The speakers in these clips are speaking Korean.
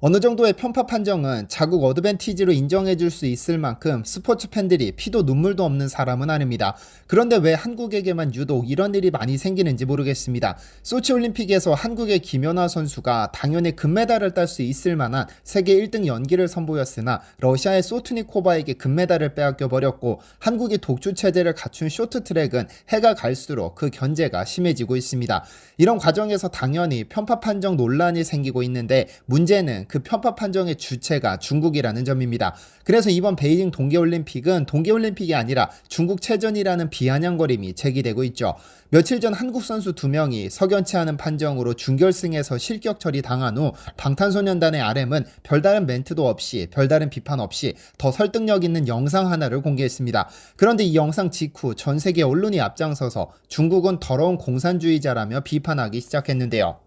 어느 정도의 편파 판정은 자국 어드밴티지로 인정해 줄 수 있을 만큼 스포츠 팬들이 피도 눈물도 없는 사람은 아닙니다. 그런데 왜 한국에게만 유독 이런 일이 많이 생기는지 모르겠습니다. 소치 올림픽에서 한국의 김연아 선수가 당연히 금메달을 딸 수 있을 만한 세계 1등 연기를 선보였으나 러시아의 소투니코바에게 금메달을 빼앗겨 버렸고 한국이 독주 체제를 갖춘 쇼트트랙은 해가 갈수록 그 견제가 심해지고 있습니다. 이런 과정에서 당연히 편파 판정 논란이 생기고 있는데 문제는 그 편파 판정의 주체가 중국이라는 점입니다. 그래서 이번 베이징 동계올림픽은 동계올림픽이 아니라 중국 체전이라는 비아냥거림이 제기되고 있죠. 며칠 전 한국 선수 두 명이 석연치 않은 판정으로 준결승에서 실격 처리 당한 후 방탄소년단의 RM은 별다른 멘트도 없이 별다른 비판 없이 더 설득력 있는 영상 하나를 공개했습니다. 그런데 이 영상 직후 전 세계 언론이 앞장서서 중국은 더러운 공산주의자라며 비판하기 시작했는데요.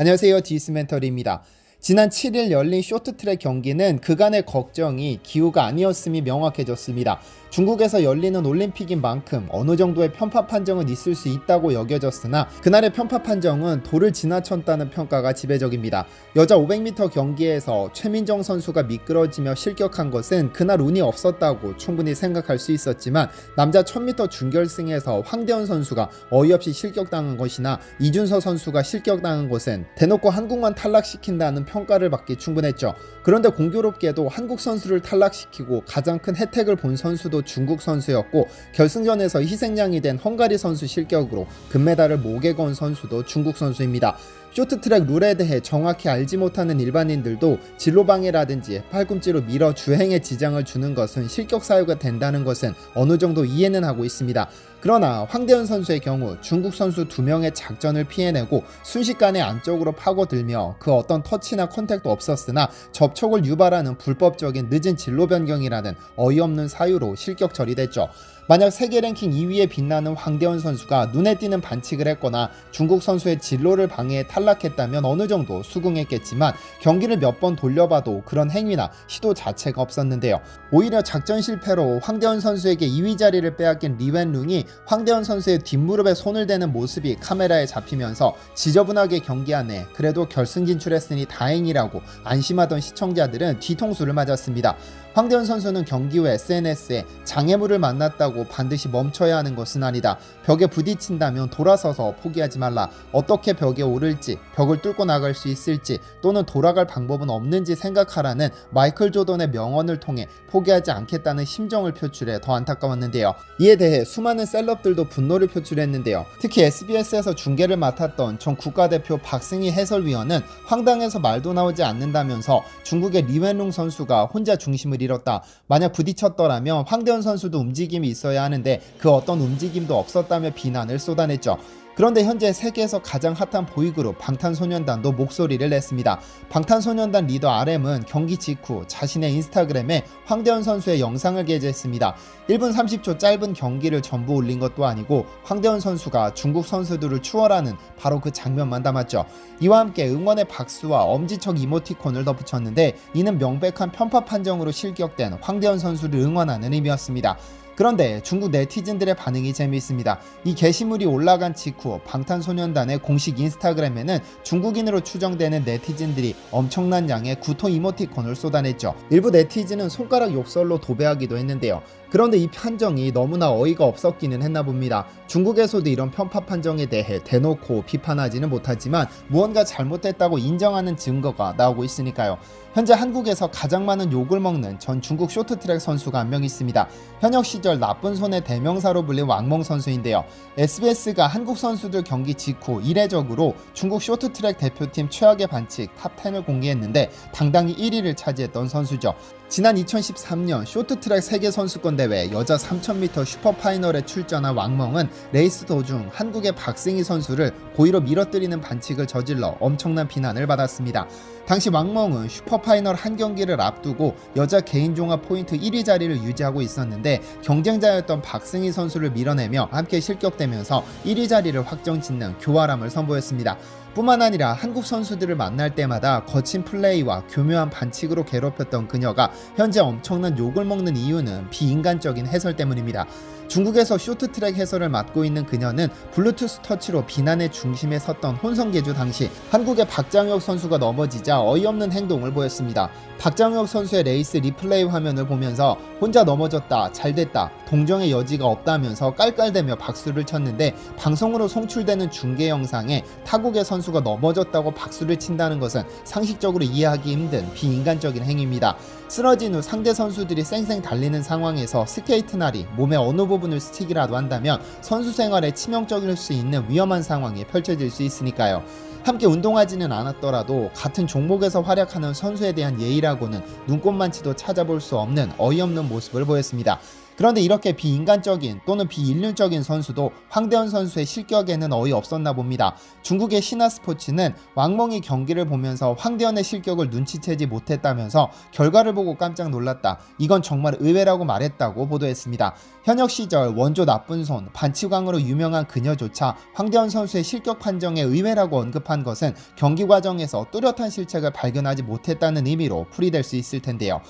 안녕하세요. 디스멘터리입니다. 지난 7일 열린 쇼트트랙 경기는 그간의 걱정이 기후가 아니었음이 명확해졌습니다. 중국에서 열리는 올림픽인 만큼 어느 정도의 편파 판정은 있을 수 있다고 여겨졌으나 그날의 편파 판정은 도를 지나쳤다는 평가가 지배적입니다. 여자 500m 경기에서 최민정 선수가 미끄러지며 실격한 것은 그날 운이 없었다고 충분히 생각할 수 있었지만 남자 1000m 준결승에서 황대현 선수가 어이없이 실격당한 것이나 이준서 선수가 실격당한 것은 대놓고 한국만 탈락시킨다는 평가를 받기 충분했죠. 그런데 공교롭게도 한국 선수를 탈락시키고 가장 큰 혜택을 본 선수도 중국 선수였고 결승전에서 희생양이 된 헝가리 선수 실격으로 금메달을 목에 건 선수도 중국 선수입니다. 쇼트트랙 룰에 대해 정확히 알지 못하는 일반인들도 진로방해라든지 팔꿈치로 밀어 주행에 지장을 주는 것은 실격 사유가 된다는 것은 어느 정도 이해는 하고 있습니다. 그러나 황대현 선수의 경우 중국 선수 두 명의 작전을 피해내고 순식간에 안쪽으로 파고들며 그 어떤 터치나 컨택도 없었으나 접촉을 유발하는 불법적인 늦은 진로 변경이라는 어이없는 사유로 실격 처리됐죠. 만약 세계 랭킹 2위에 빛나는 황대현 선수가 눈에 띄는 반칙을 했거나 중국 선수의 진로를 방해해 탈락했다면 어느 정도 수긍했겠지만 경기를 몇 번 돌려봐도 그런 행위나 시도 자체가 없었는데요. 오히려 작전 실패로 황대현 선수에게 2위 자리를 빼앗긴 리웬룽이 황대현 선수의 뒷무릎에 손을 대는 모습이 카메라에 잡히면서 지저분하게 경기 안에 그래도 결승 진출했으니 다행이라고 안심하던 시청자들은 뒤통수를 맞았습니다. 황대현 선수는 경기 후 SNS에 장애물을 만났다고 반드시 멈춰야 하는 것은 아니다. 벽에 부딪힌다면 돌아서서 포기하지 말라. 어떻게 벽에 오를지, 벽을 뚫고 나갈 수 있을지, 또는 돌아갈 방법은 없는지 생각하라는 마이클 조던의 명언을 통해 포기하지 않겠다는 심정을 표출해 더 안타까웠는데요. 이에 대해 수많은 셀럽들도 분노를 표출했는데요. 특히 SBS에서 중계를 맡았던 전 국가대표 박승희 해설위원은 황당해서 말도 나오지 않는다면서 중국의 리웬룽 선수가 혼자 중심을 잃었다. 만약 부딪혔더라면 황대현 선수도 움직임이 있어야 하는데 그 어떤 움직임도 없었다며 비난을 쏟아냈죠. 그런데 현재 세계에서 가장 핫한 보이그룹 방탄소년단도 목소리를 냈습니다. 방탄소년단 리더 RM은 경기 직후 자신의 인스타그램에 황대현 선수의 영상을 게재했습니다. 1분 30초 짧은 경기를 전부 올린 것도 아니고 황대현 선수가 중국 선수들을 추월하는 바로 그 장면만 담았죠. 이와 함께 응원의 박수와 엄지척 이모티콘을 덧붙였는데 이는 명백한 편파 판정으로 실격된 황대현 선수를 응원하는 의미였습니다. 그런데 중국 네티즌들의 반응이 재미있습니다. 이 게시물이 올라간 직후 방탄소년단의 공식 인스타그램에는 중국인으로 추정되는 네티즌들이 엄청난 양의 구토 이모티콘을 쏟아냈죠. 일부 네티즌은 손가락 욕설로 도배하기도 했는데요. 그런데 이 판정이 너무나 어이가 없었기는 했나 봅니다. 중국에서도 이런 편파 판정에 대해 대놓고 비판하지는 못하지만 무언가 잘못됐다고 인정하는 증거가 나오고 있으니까요. 현재 한국에서 가장 많은 욕을 먹는 전 중국 쇼트트랙 선수가 한 명 있습니다. 현역 시절 나쁜 손의 대명사로 불린 왕멍 선수인데요. SBS가 한국 선수들 경기 직후 이례적으로 중국 쇼트트랙 대표팀 최악의 반칙 탑10을 공개했는데 당당히 1위를 차지했던 선수죠. 지난 2013년 쇼트트랙 세계 선수권 대회 여자 3000m 슈퍼파이널에 출전한 왕멍은 레이스 도중 한국의 박승희 선수를 고의로 밀어뜨리는 반칙을 저질러 엄청난 비난을 받았습니다. 당시 왕멍은 슈퍼파이널 한 경기를 앞두고 여자 개인 종합 포인트 1위 자리를 유지하고 있었는데 경쟁자였던 박승희 선수를 밀어내며 함께 실격되면서 1위 자리를 확정 짓는 교활함을 선보였습니다. 뿐만 아니라 한국 선수들을 만날 때마다 거친 플레이와 교묘한 반칙으로 괴롭혔던 그녀가 현재 엄청난 욕을 먹는 이유는 비인간적인 해설 때문입니다. 중국에서 쇼트트랙 해설을 맡고 있는 그녀는 블루투스 터치로 비난의 중심에 섰던 혼성계주 당시 한국의 박장혁 선수가 넘어지자 어이없는 행동을 보였습니다. 박장혁 선수의 레이스 리플레이 화면을 보면서 혼자 넘어졌다, 잘됐다, 동정의 여지가 없다면서 깔깔대며 박수를 쳤는데 방송으로 송출되는 중계 영상에 타국의 선수가 넘어졌다고 박수를 친다는 것은 상식적으로 이해하기 힘든 비인간적인 행위입니다. 쓰러진 후 상대 선수들이 쌩쌩 달리는 상황에서 스케이트 날이 몸의 어느 부분을 스치기라도 한다면 선수 생활에 치명적일 수 있는 위험한 상황이 펼쳐질 수 있으니까요. 함께 운동하지는 않았더라도 같은 종목에서 활약하는 선수에 대한 예의라고는 눈꼽만치도 찾아볼 수 없는 어이없는 모습을 보였습니다. 그런데 이렇게 비인간적인 또는 비인륜적인 선수도 황대현 선수의 실격에는 어이 없었나 봅니다. 중국의 신화 스포츠는 왕멍이 경기를 보면서 황대현의 실격을 눈치채지 못했다면서 결과를 보고 깜짝 놀랐다. 이건 정말 의외라고 말했다고 보도했습니다. 현역 시절 원조 나쁜 손, 반치광으로 유명한 그녀조차 황대현 선수의 실격 판정에 의외라고 언급한 것은 경기 과정에서 뚜렷한 실책을 발견하지 못했다는 의미로 풀이될 수 있을 텐데요.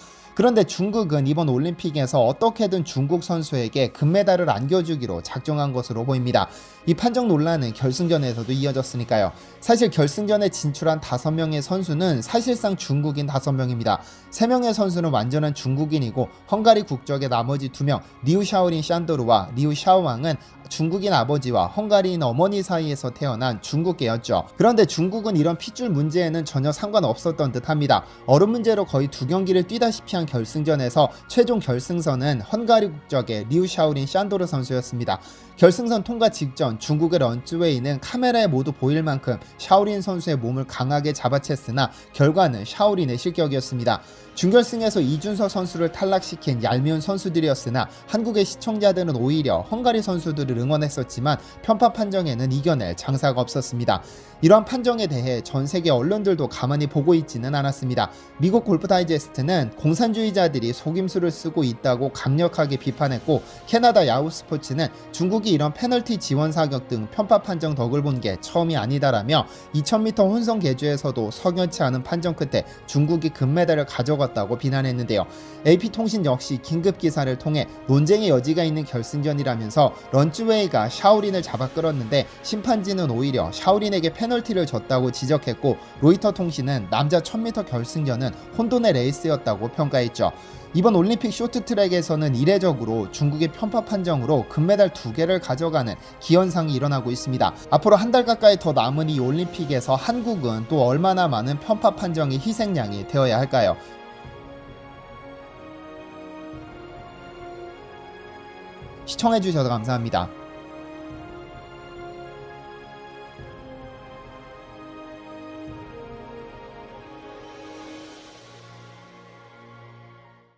그런데 중국은 이번 올림픽에서 어떻게든 중국 선수에게 금메달을 안겨주기로 작정한 것으로 보입니다. 이 판정 논란은 결승전에서도 이어졌으니까요. 사실 결승전에 진출한 5명의 선수는 사실상 중국인 5명입니다. 3명의 선수는 완전한 중국인이고 헝가리 국적의 나머지 2명 리우 샤오린 샨도르와 리우 샤오왕은 중국인 아버지와 헝가리인 어머니 사이에서 태어난 중국계였죠. 그런데 중국은 이런 핏줄 문제에는 전혀 상관없었던 듯합니다. 어른 문제로 거의 두 경기를 뛰다시피 한 결승전에서 최종 결승선은 헝가리 국적의 리우 샤오린 샨도르 선수였습니다. 결승선 통과 직전 중국의 런츠웨이는 카메라에 모두 보일 만큼 샤오린 선수의 몸을 강하게 잡아챘으나 결과는 샤오린의 실격이었습니다. 준결승에서 이준서 선수를 탈락시킨 얄미운 선수들이었으나 한국의 시청자들은 오히려 헝가리 선수들을 응원했었지만 편파 판정에는 이겨낼 장사가 없었습니다. 이러한 판정에 대해 전 세계 언론들도 가만히 보고 있지는 않았습니다. 미국 골프 다이제스트는 공산주의자들이 속임수를 쓰고 있다고 강력하게 비판했고 캐나다 야후 스포츠는 중국이 이런 페널티 지원 사격 등 편파 판정 덕을 본 게 처음이 아니다라며 2000m 혼성 계주에서도 석연치 않은 판정 끝에 중국이 금메달을 가져갔 다고 비난했는데요. AP통신 역시 긴급 기사를 통해 논쟁의 여지가 있는 결승전이라면서 런츠웨이가 샤오린을 잡아 끌었는데 심판진은 오히려 샤오린에게 페널티를 줬다고 지적했고 로이터 통신은 남자 1000m 결승전은 혼돈의 레이스였다고 평가했죠. 이번 올림픽 쇼트트랙에서는 이례적으로 중국의 편파 판정으로 금메달 두 개를 가져가는 기현상이 일어나고 있습니다. 앞으로 한 달 가까이 더 남은 이 올림픽에서 한국은 또 얼마나 많은 편파 판정의 희생양이 되어야 할까요? 시청해주셔서 감사합니다.